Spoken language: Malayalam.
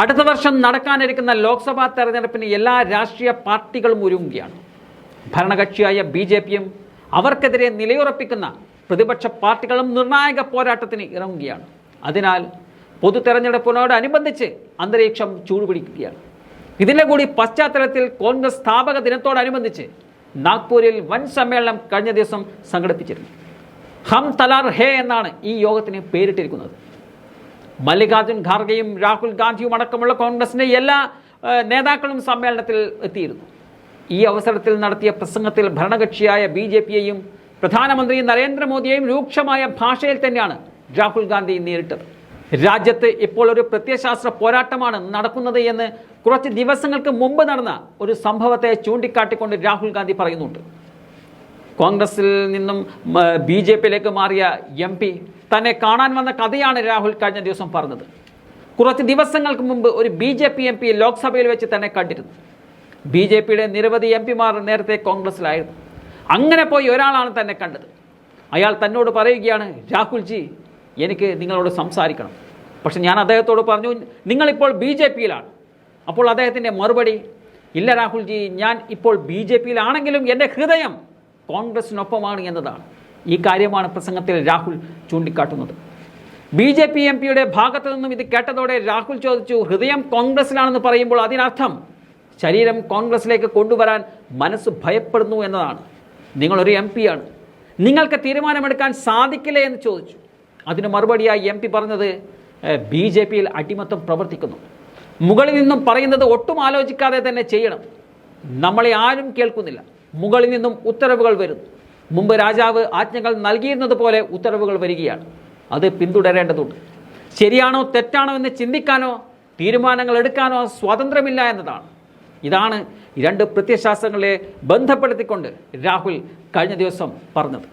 അടുത്ത വർഷം നടക്കാനിരിക്കുന്ന ലോക്സഭാ തെരഞ്ഞെടുപ്പിന് എല്ലാ രാഷ്ട്രീയ പാർട്ടികളും ഒരുങ്ങുകയാണ്. ഭരണകക്ഷിയായ ബി ജെ പിയും അവർക്കെതിരെ നിലയുറപ്പിക്കുന്ന പ്രതിപക്ഷ പാർട്ടികളും നിർണായക പോരാട്ടത്തിന് ഇറങ്ങുകയാണ്. അതിനാൽ പൊതു തെരഞ്ഞെടുപ്പിനോടനുബന്ധിച്ച് അന്തരീക്ഷം ചൂടുപിടിക്കുകയാണ്. ഇതിന്റെ കൂടി പശ്ചാത്തലത്തിൽ കോൺഗ്രസ് സ്ഥാപക ദിനത്തോടനുബന്ധിച്ച് നാഗ്പൂരിൽ വൻ സമ്മേളനം കഴിഞ്ഞ ദിവസം സംഘടിപ്പിച്ചിരുന്നു. ഹം തലാർ ഹേ എന്നാണ് ഈ യോഗത്തിന് പേരിട്ടിരിക്കുന്നത്. മല്ലികാർജുൻ ഖാർഗെയും രാഹുൽ ഗാന്ധിയും അടക്കമുള്ള കോൺഗ്രസിന്റെ എല്ലാ നേതാക്കളും സമ്മേളനത്തിൽ എത്തിയിരുന്നു. ഈ അവസരത്തിൽ നടത്തിയ പ്രസംഗത്തിൽ ഭരണകക്ഷിയായ ബി ജെ പിയെയും പ്രധാനമന്ത്രി നരേന്ദ്രമോദിയെയും രൂക്ഷമായ ഭാഷയിൽ തന്നെയാണ് രാഹുൽ ഗാന്ധി നേരിട്ടത്. രാജ്യത്ത് ഇപ്പോൾ ഒരു പ്രത്യയശാസ്ത്ര പോരാട്ടമാണ് നടക്കുന്നത് എന്ന് കുറച്ച് ദിവസങ്ങൾക്ക് മുമ്പ് നടന്ന ഒരു സംഭവത്തെ ചൂണ്ടിക്കാട്ടിക്കൊണ്ട് രാഹുൽ ഗാന്ധി പറയുന്നുണ്ട്. കോൺഗ്രസിൽ നിന്നും ബി ജെ പിയിലേക്ക് മാറിയ എം പി തന്നെ കാണാൻ വന്ന കഥയാണ് രാഹുൽ കഴിഞ്ഞ ദിവസം പറഞ്ഞത്. കുറച്ച് ദിവസങ്ങൾക്ക് മുമ്പ് ഒരു B J P M P ലോക്സഭയിൽ വെച്ച് തന്നെ കണ്ടിരുന്നു. ബി ജെ പിയുടെ നിരവധി എം പിമാർ നേരത്തെ കോൺഗ്രസ്സിലായിരുന്നു. അങ്ങനെ പോയി ഒരാളാണ് തന്നെ കണ്ടത്. അയാൾ തന്നോട് പറയുകയാണ് രാഹുൽജി എനിക്ക് നിങ്ങളോട് സംസാരിക്കണം. പക്ഷെ ഞാൻ അദ്ദേഹത്തോട് പറഞ്ഞു നിങ്ങളിപ്പോൾ ബി ജെ പിയിലാണ് അപ്പോൾ അദ്ദേഹത്തിന്റെ മറുപടി ഇല്ല രാഹുൽജി ഞാൻ ഇപ്പോൾ ബി ജെ പിയിലാണെങ്കിലും എന്റെ ഹൃദയം കോൺഗ്രസിനൊപ്പമാണ് എന്നതാണ്. ഈ കാര്യമാണ് പ്രസംഗത്തിൽ രാഹുൽ ചൂണ്ടിക്കാട്ടുന്നത്. ബി ജെ പി എം പിയുടെ ഭാഗത്തു നിന്നും ഇത് കേട്ടതോടെ രാഹുൽ ചോദിച്ചു ഹൃദയം കോൺഗ്രസിലാണെന്ന് പറയുമ്പോൾ അതിനർത്ഥം? ശരീരം കോൺഗ്രസിലേക്ക് കൊണ്ടുവരാൻ മനസ്സ് ഭയപ്പെടുന്നു എന്നതാണ്. നിങ്ങളൊരു എം പിയാണ്. നിങ്ങൾക്ക് തീരുമാനമെടുക്കാൻ സാധിക്കില്ലേ? എന്ന് ചോദിച്ചു. അതിന് മറുപടിയായി എം പി പറഞ്ഞത് ബി ജെ പിയിൽ അടിമത്തം പ്രവർത്തിക്കുന്നു. മുകളിൽ നിന്നും പറയുന്നത് ഒട്ടും ആലോചിക്കാതെ തന്നെ ചെയ്യണം. നമ്മളെ ആരും കേൾക്കുന്നില്ല. മുകളിൽ നിന്നും ഉത്തരവുകൾ വരുന്നു. മുമ്പ് രാജാവ് ആജ്ഞകൾ നൽകിയിരുന്നത് പോലെ ഉത്തരവുകൾ വരികയാണ്. അത് പിന്തുടരേണ്ടതുണ്ട്. ശരിയാണോ തെറ്റാണോ എന്ന് ചിന്തിക്കാനോ തീരുമാനങ്ങൾ എടുക്കാനോ സ്വാതന്ത്ര്യമില്ല എന്നതാണ്. ഇതാണ് രണ്ട് പ്രത്യശാസ്ത്രങ്ങളെ ബന്ധപ്പെടുത്തിക്കൊണ്ട് രാഹുൽ കഴിഞ്ഞ ദിവസം പറഞ്ഞത്.